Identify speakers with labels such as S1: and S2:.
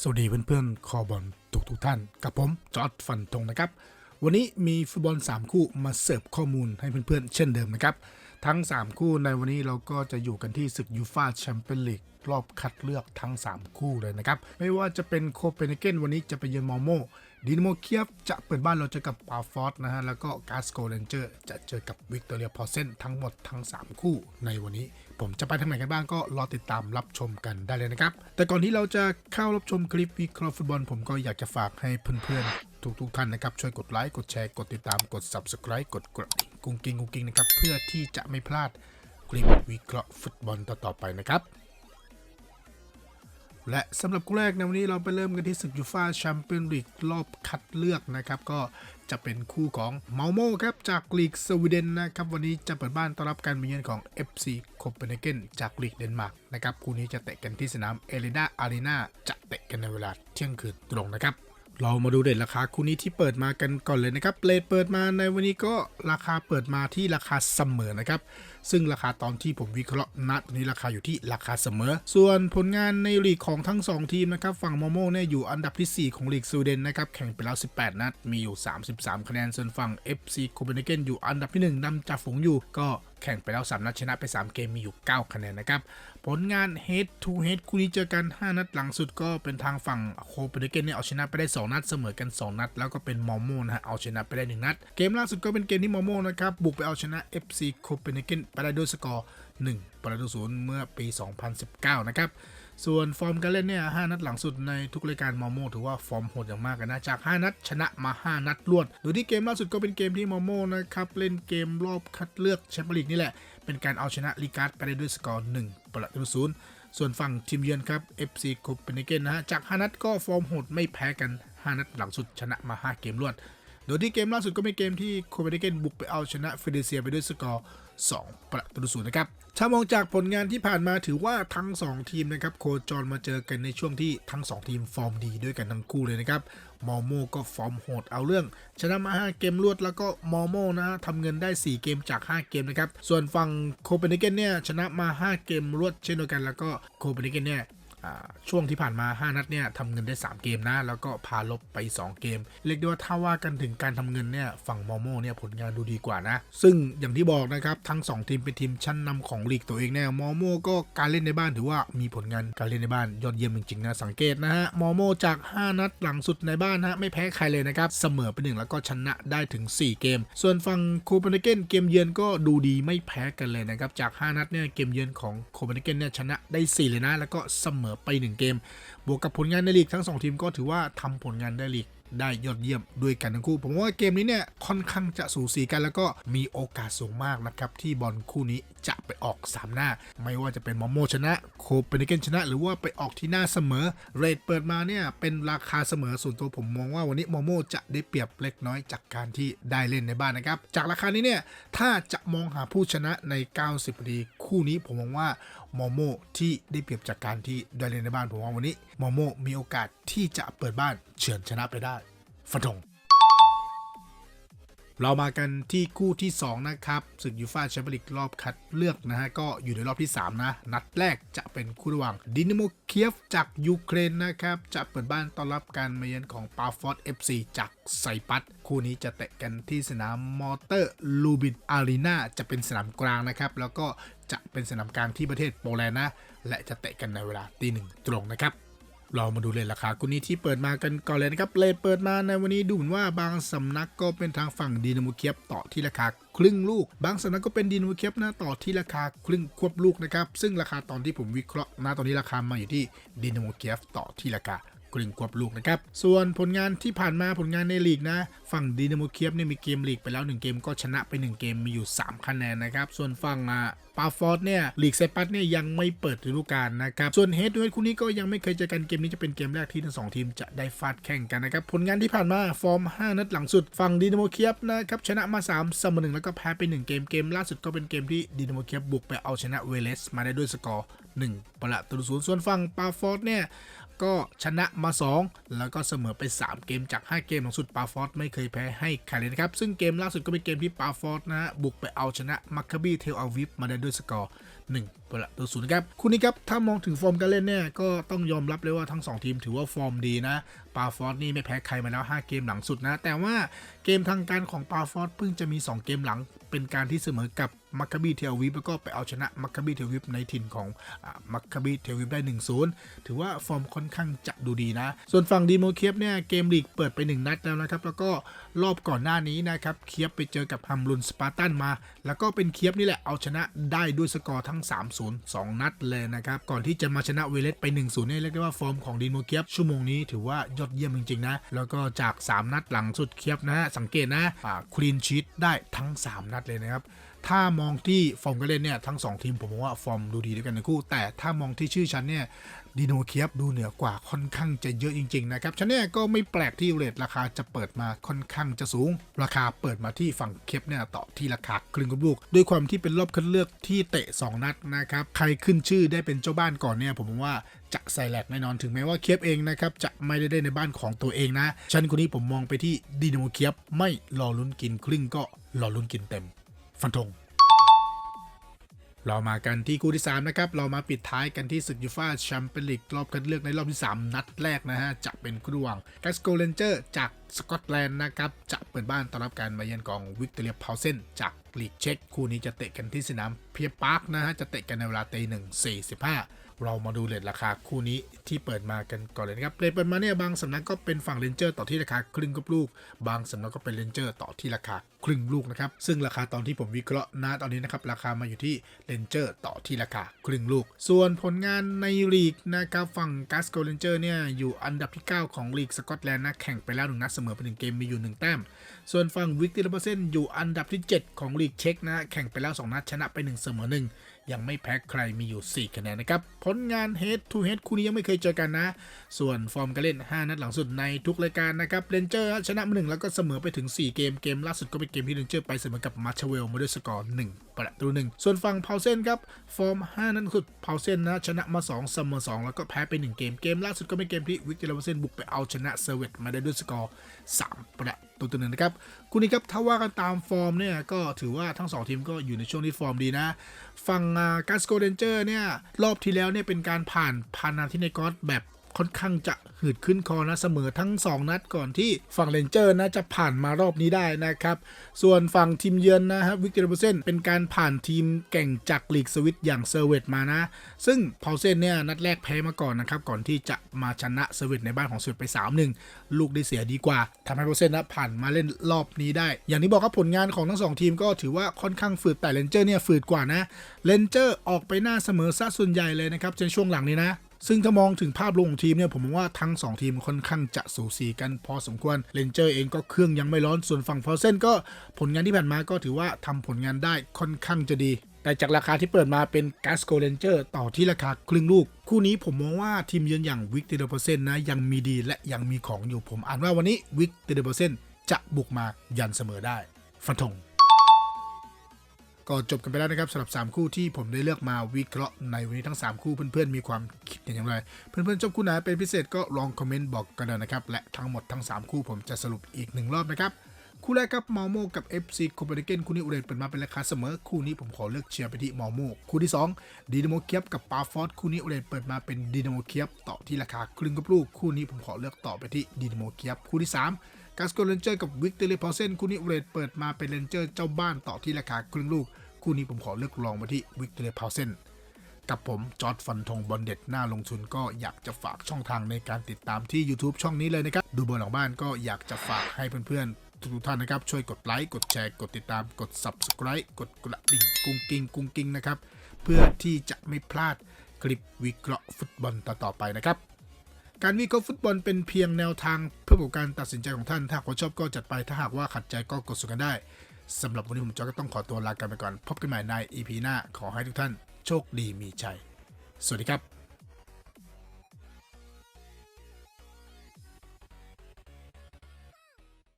S1: สวัสดีเพื่อนๆ คอบอลทุกทุกๆท่าน กับผม จอร์ดฟันธงนะครับ วันนี้มีฟุตบอล 3 คู่มาเสิร์ฟข้อมูลให้เพื่อนๆ เช่นเดิมนะครับ ทั้ง 3 คู่ในวันนี้เราก็จะอยู่กันที่ศึกยูฟาแชมเปี้ยนลีกรอบคัดเลือกทั้ง 3 คู่เลยนะครับ ไม่ว่าจะเป็นโคเปนเฮเกนวันนี้จะไปเยือนมอโมดินโมเคียฟจะเปิดบ้านเราเจอกับปาฟอร์ดนะฮะแล้วก็กาสโกเรนเจอร์จะเจอกับวิกตอเรียพอเซนทั้งหมดทั้ง 3 คู่ในวันนี้ ผมจะไปทางไหนกันบ้างก็รอติดตามรับชมกันได้เลยนะครับ แต่ก่อนที่เราจะเข้ารับชมคลิปวิเคราะห์ฟุตบอล ผมก็อยากจะฝากให้เพื่อนๆ ทุกๆท่านนะครับ ช่วยกดไลค์กดแชร์กดติดตามกด subscribe กดกระดิ่งกุ้งกิ้งกุ้งกิ้งนะครับ เพื่อที่จะไม่พลาดคลิปวิเคราะห์ฟุตบอลต่อๆไปนะครับและสำหรับคู่แรกในวันนี้เราไปเริ่มกันที่ศึกยูฟาแชมเปี้ยนลีกรอบคัดเลือกนะครับ ก็ จะเป็นคู่ของเมาโมครับจากลีกสวีเดนนะครับวันนี้จะเปิดบ้านต้อนรับการมาเยือนของ FC โคเปนเฮเกนจากลีกเดนมาร์กนะครับคู่นี้จะเตะกันที่สนามเอเลดาอารีนาจะเตะกันในเวลาเที่ยงคืนตรงนะครับเรามาดูเด่นราคาคู่นี้ที่เปิดมากันก่อนเลยนะครับเลทเปิดมาในวันนี้ก็ราคาเปิดมาที่ราคาเสมอนะครับ ซึ่งราคาตอนที่ผมวิเคราะห์นัดนี้ราคาอยู่ที่ราคาเสมอ ส่วนผลงานในลีกของทั้ง 2 ทีมนะครับฝั่งโมโมเนี่ยอยู่อันดับที่ 4 ของลีกสวีเดนนะครับแข่งไปแล้ว 18 นัด มีอยู่ 33 คะแนนส่วนฝั่ง FC โคเปนเฮเกนอยู่อันดับที่ 1นำจ่าฝูงอยู่ก็แข่งไปแล้ว 3 นัดชนะไป 3 เกมมีอยู่ 9 คะแนนนะครับ ผลงาน head to head คู่นี้เจอกัน 5 นัดหลังสุดก็เป็นทางฝั่งโคเปนเฮเกนเนี่ยเอาชนะไปได้ 2 นัดเสมอกัน 2 นัด แล้วก็เป็นมอโมนะฮะเอาชนะไปได้ 1 นัด เกมล่าสุดก็เป็นเกมที่มอโมนะครับบุกไปเอาชนะ FC โคเปนเฮเกนไปได้ด้วยสกอร์1ประตูศูนย์เมื่อปี 2019 นะครับ ส่วนฟอร์มการเล่นเนี่ย 5 นัดหลังสุดในทุกรายการมอโมถือว่าฟอร์มโหดอย่างมากกันนะ จาก 5 นัดชนะมา 5 นัดรวด โดยที่เกมล่าสุดก็เป็นเกมที่มอโมนะครับ เล่นเกมรอบคัดเลือกแชมเปี้ยนลีกนี่แหละ เป็นการเอาชนะลีการ์ดไปได้ด้วยสกอร์1ประตูศูนย์ส่วนฝั่งทีมเยือนครับ FC โคเปนเฮเกนนะฮะ จาก 5 นัดก็ฟอร์มโหดไม่แพ้กัน 5 นัดหลังสุดชนะมา 5 เกมรวด โดยที่เกมล่าสุดก็เป็นเกมที่โคเปนเฮเกนบุกไปเอาชนะฟิลิเซียไปด้วยสกอร์ 2 ประตูศูนย์นะครับ ถ้ามองจากผลงานที่ผ่านมาถือว่าทั้ง 2 ทีมนะครับโคจรมาเจอกันในช่วงที่ทั้ง 2 ทีมฟอร์มดีด้วยกันทั้งคู่เลยนะครับ มอโมก็ฟอร์มโหดเอาเรื่อง ชนะมา 5 เกมรวดแล้วก็มอโมนะฮะทำเงินได้ 4 เกมจาก 5 เกมนะครับ ส่วนฝั่งโคเปนเฮเกนเนี่ยชนะมา 5 เกมรวดเช่นเดียวกัน แล้วก็โคเปนเฮเกนเนี่ย ช่วงที่ผ่านมา 5 นัดเนี่ยทำเงินได้ 3 เกมนะ แล้วก็พาลบไป 2 เกม เรียกได้ว่าถ้าว่ากันถึงการทำเงินเนี่ยฝั่งมอโมเนี่ยผลงานดูดีกว่านะ ซึ่งอย่างที่บอกนะครับ ทั้ง 2 ทีมเป็นทีมชั้นนำของลีกตัวเองเนี่ยมอโมก็การเล่นในบ้านถือว่ามีผลงานการเล่นในบ้านยอดเยี่ยมจริงๆนะ สังเกตนะฮะมอโมจาก 5 นัดหลังสุดในบ้านนะไม่แพ้ใครเลยนะครับเสมอไปหนึ่งแล้วก็ชนะได้ถึง 4 เกม ส่วนฝั่งโคเปนเฮเกนเกมเยือนก็ดูดีไม่แพ้กันเลยนะครับจาก 5 นัดเนี่ยเกมเยือนของโคเปนเฮเกนเนี่ยชนะได้ 4 เลยนะ แล้วก็เสมอไป 1 เกม บวกกับผลงานในลีกทั้ง 2 ทีมก็ถือว่าทำผลงานได้ลีก ได้ยอดเยี่ยมด้วยกันทั้งคู่ ผมว่าเกมนี้เนี่ยค่อนข้างจะสูสีกันแล้วก็มีโอกาสสูงมากนะครับที่บอลคู่นี้จะไปออก 3 หน้า ไม่ว่าจะเป็นมอโมชนะโคเปนเฮเกนชนะ หรือว่าไปออกที่หน้าเสมอ เรทเปิดมาเนี่ยเป็นราคาเสมอส่วนตัวผมมองว่าวันนี้มอโมจะได้เปรียบเล็กน้อยจากการที่ได้เล่นในบ้านนะครับ จากราคานี้เนี่ยถ้าจะมองหาผู้ชนะใน 90นาทีคู่นี้ผมมองว่ามอโมที่ได้เปรียบจากการที่ได้เล่นในบ้านผมว่าวันนี้มอโมมีโอกาสที่จะเปิดบ้านเฉือนชนะไปได้ ฟันธงเรามากันที่คู่ที่ 2 นะครับศึกยูฟาแชมเปี้ยนลีกรอบคัดเลือกนะฮะ ก็อยู่ในรอบที่ 3 นะ นัดแรกจะเป็นคู่ระหว่างดินาโมเคียฟจากยูเครนนะครับ จะเปิดบ้านต้อนรับการมาเยือนของปาฟอร์ด FC จากไซปัสคู่นี้จะเตะกันที่สนามมอเตอร์ลูบินอารีนาจะเป็นสนามกลางนะครับ แล้วก็จะเป็นสนามกลางที่ประเทศโปแลนด์นะ และจะเตะกันในเวลาตีหนึ่งตรงนะครับ เรามาดูเลทราคาคู่นี้ที่เปิดมากันก่อนเลยนะครับเลทเปิดมาในวันนี้ดูเหมือนว่าบางสำนักก็เป็นทางฝั่งดีนาโมเคียบต่อที่ราคาครึ่งลูก บางสำนักก็เป็นดีนาโมเคียบนะต่อที่ราคาครึ่งควบลูกนะครับซึ่งราคาตอนที่ผมวิเคราะห์นะตอนนี้ราคามาอยู่ที่ดีนาโมเคียบต่อที่ราคากลึงควบลูกนะครับ ส่วนผลงานที่ผ่านมาผลงานในลีกนะ ฝั่งดีนาโมเคียบเนี่ยมีเกมลีกไปแล้ว 1 เกมก็ชนะไป 1 เกมมีอยู่ 3 คะแนนนะครับ ส่วนฝั่งอ่า ปาฟอร์ดเนี่ยลีกไซปัสเนี่ยยังไม่เปิดฤดูกาลนะครับ ส่วนเฮดด้วยคู่นี้ก็ยังไม่เคยเจอกันเกมนี้จะเป็นเกมแรกที่ทั้งสองทีมจะได้ฟาดแข่งกันนะครับ ผลงานที่ผ่านมาฟอร์ม 5 นัดหลังสุดฝั่งดินาโมเคียบนะครับชนะมา 3 เสมอหนึ่งแล้วก็แพ้ไป 1 เกมเกมล่าสุดก็เป็นเกมที่ดินาโมเคียบบุกไปเอาชนะเวเลสมาได้ด้วยสกอร์1ประตูศูนย์ส่วนฝั่งปาฟอร์ดเนี่ย ก็ชนะมา 2 แล้วก็เสมอไป 3 เกมจาก 5 เกมหลังสุดปาฟอร์ดไม่เคยแพ้ให้ใครเลยนะครับ ซึ่งเกมล่าสุดก็เป็นเกมที่ปาฟอร์ดนะฮะบุกไปเอาชนะมัคคาบีเทลอาวิฟมาได้ด้วยสกอร์1 ปประตูศูนย์ครับคู่นี้ครับถ้ามองถึงฟอร์มการเล่นเนี่ยก็ต้องยอมรับเลยว่าทั้ง 2 ทีมถือว่าฟอร์มดีนะปาฟอร์ดนี่ไม่แพ้ใครมาแล้ว 5 เกมหลังสุดนะ แต่ว่าเกมทางการของปาฟอร์ดเพิ่งจะมี 2 เกมหลัง เป็นการที่เสมอกับมัคคาบีเทลวิปแล้วก็ไปเอาชนะมัคคาบีเทลวิปในถิ่นของมัคคาบีเทลวิปได้ 1-0 ถือว่าฟอร์มค่อนข้างจะดูดีนะ ส่วนฝั่งดีโมเคียบเนี่ยเกมลีกเปิดไป 1 นัดแล้วนะครับ แล้วก็รอบก่อนหน้านี้นะครับเคียบไปเจอกับฮัมรุนสปาร์ตันมา แล้วก็เป็นเคียบนี่แหละเอาชนะได้ด้วยสกอร์ทั้ง3-0 2 นัดเลยนะครับ ก่อนที่จะมาชนะเวเลสไป 1-0เนี่ยเรียกได้ว่าฟอร์มของดีโมเคียบชั่วโมงนี้ถือว่ายอดเยี่ยมจริงๆนะ แล้วก็จาก 3 นัดหลังสุดเคียบนะสังเกตนะคลีนชีตได้ทั้ง 3 นัดเลยนะครับ ถ้ามองที่ฟอร์มการเล่นเนี่ยทั้ง 2 ทีมผมมองว่าฟอร์มดูดีด้วยกันทั้งคู่ แต่ถ้ามองที่ชื่อชั้นเนี่ยดีโนเคียบดูเหนือกว่าค่อนข้างจะเยอะจริง ๆ นะครับชั้นเนี่ยก็ไม่แปลกที่เรทราคาจะเปิดมาค่อนข้างจะสูง ราคาเปิดมาที่ฝั่งเคียบเนี่ยต่อที่ราคาครึ่งกับลูก ด้วยความที่เป็นรอบคัดเลือกที่เตะ 2 นัดนะครับใครขึ้นชื่อได้เป็นเจ้าบ้านก่อนเนี่ยผมมองว่าจะใส่แหลกแน่นอนถึงแม้ว่าเคียบเองนะครับจะไม่ได้ได้ในบ้านของตัวเองนะชั้นคนนี้ผมมองไปที่ดีโนเคียบไม่รอลุ้นกินครึ่งก็รอลุ้นกินเต็ม ฟันธงเรามากันที่คู่ที่ 3 นะครับ เรามาปิดท้ายกันที่ศึกยูฟ่าแชมเปี้ยนลีกรอบคัดเลือกในรอบที่ 3 นัดแรกนะฮะ จะเป็นคู่ระหว่างแกสโกเลนเจอร์จากสกอตแลนด์นะครับ จะเปิดบ้านต้อนรับการมาเยือนของวิกตอเรียพาวเซนจากลีกเช็กคู่นี้จะเตะกันที่สนามเพียปาร์คนะฮะ จะเตะกันในเวลาตีหนึ่งสี่สิบห้าเรามาดูเลทราคาคู่นี้ที่เปิดมากันก่อนเลยนะครับเลทเปิดมาเนี่ยบางสำนักก็เป็นฝั่งเลนเจอร์ต่อที่ราคาครึ่งกับลูก บางสำนักก็เป็นเลนเจอร์ต่อที่ราคา ครึ่งลูกนะครับ ซึ่งราคาตอนที่ผมวิเคราะห์ณตอนนี้นะครับ ราคามาอยู่ที่เลนเจอร์ต่อที่ราคาครึ่งลูก ส่วนผลงานในลีกนะครับฝั่งกัสโกเลนเจอร์เนี่ยอยู่อันดับที่ 9 ของลีกสกอตแลนด์นะแข่งไปแล้วหนึ่งนัดเสมอไปหนึ่งเกมมีอยู่หนึ่งแต้ม ส่วนฝั่งวิกตอร์เปอร์เซนอยู่อันดับที่ 7 ของลีกเช็กนะแข่งไปแล้ว 2 นัดชนะไป1เสมอ1ยังไม่แพ้ใครมีอยู่ 4 คะแนนนะครับ ผลงาน Head to Head คู่นี้ยังไม่เคยเจอกันนะ ส่วนฟอร์มการเล่น 5 นัดหลังสุดในทุกรายการนะครับเรนเจอร์ชนะมาหนึ่งแล้วก็เสมอไปถึง 4 เกมเกมล่าสุดก็เป็นเกมที่เรนเจอร์ไปเสมอกับมาร์ชเวลมาด้วยสกอร์1ประตูหนึ่งส่วนฝั่งเพาเซนครับ ฟอร์ม 5 นัดสุดพาเซนนะ ชนะมา 2 เสมอ 2 แล้วก็แพ้ไป 1 เกม เกมล่าสุดก็เป็นเกมที่วิกเตอร์เปอร์เซนบุกไปเอาชนะเซเวตมาได้ด้วยสกอร์ 3 ประตูต่อหนึ่งนะครับคู่นี้ครับถ้าว่ากันตามฟอร์มเนี่ย ก็ถือว่าทั้ง 2 ทีมก็อยู่ในช่วงที่ฟอร์มดีนะ ฝั่งกัสโกเดนเจอร์เนี่ย รอบที่แล้วเนี่ยเป็นการผ่านพานาทินกอสแบบ ค่อนข้างจะหืดขึ้นคอนะเสมอทั้ง 2 นัดก่อนที่ฝั่งเลนเจอร์นะจะผ่านมารอบนี้ได้นะครับ ส่วนฝั่งทีมเยือนนะครับวิกเตอร์เปอร์เซนเป็นการผ่านทีมเก่งจากลีกสวิตอย่างเซอร์เวตมานะ ซึ่งพาเซนเนี่ยนัดแรกแพ้มาก่อนนะครับ ก่อนที่จะมาชนะเซอร์เวตในบ้านของเซอร์เวตไป 3-1 ลูกได้เสียดีกว่าทำให้พาวเซนนะผ่านมาเล่นรอบนี้ได้ อย่างที่บอกครับผลงานของทั้งสองทีมก็ถือว่าค่อนข้างฝืดแต่เลนเจอร์เนี่ยฝืดกว่านะเลนเจอร์ออกไปหน้าเสมอซะส่วนใหญ่เลยนะครับในช่วงหลังนี้นะ ซึ่งถ้ามองถึงภาพรวมของทีมเนี่ยผมมองว่าทั้ง 2 ทีมค่อนข้างจะสูสีกันพอสมควรเลนเจอร์เองก็เครื่องยังไม่ร้อนส่วนฝั่งพาวเซนก็ผลงานที่ผ่านมาก็ถือว่าทำผลงานได้ค่อนข้างจะดีแต่จากราคาที่เปิดมาเป็นก a สโกเลนเจอร์ต่อที่ราคาครึ่งลูก คู่นี้ผมมองว่าทีมเยือนอย่างวิกเตอร์เปอร์เซนนะยังมีดีและยังมีของอยู่ผมอ่านว่าวันนี้วิกเตอร์เปอร์เซนจะบุกมายันเสมอได้ ฟันธง ก็จบกันไปแล้วนะครับสำหรับ 3 คู่ที่ผมได้เลือกมาวิเคราะห์ในวันนี้ทั้ง 3 คู่เพื่อนๆมีความคิดอย่างไร เพื่อนๆชอบคู่ไหนเป็นพิเศษก็ลองคอมเมนต์บอกกันหน่อยนะครับ และทั้งหมดทั้ง 3 คู่ผมจะสรุปอีกหนึ่งรอบนะครับคู่แรกครับมอโมกับ FC โคเปนเฮเกนคู่นี้อุเรนเปิดมาเป็นราคาเสมอ คู่นี้ผมขอเลือกเชียร์ไปที่มอโมคู่ที่ 2 ดีนาโมเคียบกับปาฟอสคู่นี้อุเรนเปิดมาเป็นดีนาโมเคียบต่อที่ราคาครึ่งกับลูกคู่นี้ผมขอเลือกต่อไปที่ดีนาโมเคียบคู่ที่ 3 กาสโกเลนเจอร์กับวิกเตอร์เพอเซนคู่นี้เรทเปิดมาเป็นเลนเจอร์เจ้าบ้านต่อที่ราคาครึ่งลูก คู่นี้ผมขอเลือกลองมาที่วิกเตอร์เพอเซนกับผมจอร์ดฟันธงบอลเด็ดหน้าลงทุนก็อยากจะฝากช่องทางในการติดตามที่ YouTube ช่องนี้เลยนะครับ ดูบอลหลังบ้านก็อยากจะฝากให้เพื่อนๆ ทุกท่านนะครับ ช่วยกดไลค์กดแชร์กดติดตามกด Subscribe กดกระดิ่งกุ้งกิ้งกุ้งกิ้งนะครับ เพื่อที่จะไม่พลาดคลิปวิเคราะห์ฟุตบอลต่อๆไปนะครับ การวิเคราะห์ฟุตบอลเป็นเพียงแนวทางเพื่อประกอบการตัดสินใจของท่าน ถ้าคนชอบก็จัดไปถ้าหากว่าขัดใจก็กดสุกันได้สำหรับวันนี้ผมจอก็ต้องขอตัวลากันไปก่อน พบกันใหม่ใน EP หน้าขอให้ทุกท่านโชคดีมีชัย สวัสดีครับ